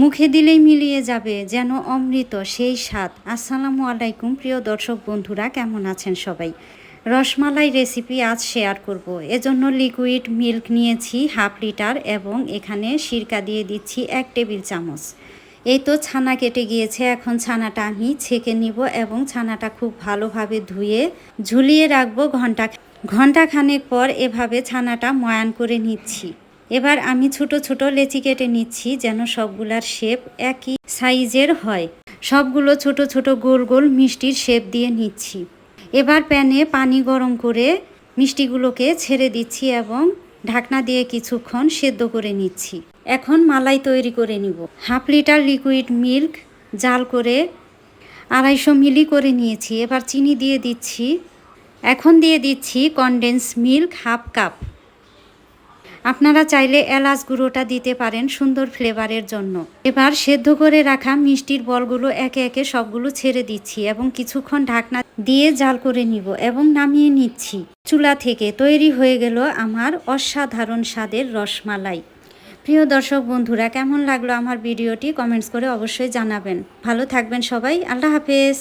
মুখে দিলেই মিলিয়ে যাবে যেন অমৃত সেই স্বাদ। আসসালামু আলাইকুম প্রিয় দর্শক বন্ধুরা, কেমন আছেন সবাই? রসমালাই রেসিপি আজ শেয়ার করব। এজন্য লিকুইড মিল্ক নিয়েছি হাফ লিটার এবং এখানে সিরকা দিয়ে দিচ্ছি এক টেবিল চামচ। এই তো ছানা কেটে গিয়েছে, এখন ছানাটা আমি ছেঁকে নিব এবং ছানাটা খুব ভালোভাবে ধুয়ে ঝুলিয়ে রাখব ঘণ্টা ঘণ্টা খানেক পর এভাবে ছানাটা ময়ান করে নিচ্ছি। এবার আমি ছোট ছোট লেচি কেটে নিচ্ছি যেন সবগুলার শেপ একই সাইজের হয়। সবগুলো ছোট ছোট গোল গোল মিষ্টির শেপ দিয়ে নিচ্ছি। এবার প্যানে পানি গরম করে মিষ্টিগুলোকে ছেড়ে দিচ্ছি এবং ঢাকনা দিয়ে কিছুক্ষণ সেদ্ধ করে নিচ্ছি। এখন মালাই তৈরি করে নিব। হাফ লিটার লিকুইড মিল্ক জাল করে আড়াইশো মিলি করে নিয়েছি। এবার চিনি দিয়ে দিচ্ছি। এখন দিয়ে দিচ্ছি কনডেন্স মিল্ক হাফ কাপ। আপনারা চাইলে এলাচ গুঁড়োটা দিতে পারেন সুন্দর ফ্লেভারের জন্য। এবার সেদ্ধ করে রাখা মিষ্টির বলগুলো একে একে সবগুলো ছেড়ে দিচ্ছি এবং কিছুক্ষণ ঢাকনা দিয়ে জাল করে নিব এবং নামিয়ে নিচ্ছি। চুলা থেকে তৈরি হয়ে গেল আমার অসাধারণ স্বাদের রসমালাই। প্রিয় দর্শক বন্ধুরা, কেমন লাগল আমার ভিডিওটি কমেন্টস করে অবশ্যই জানাবেন। ভালো থাকবেন সবাই, আল্লাহ হাফেজ।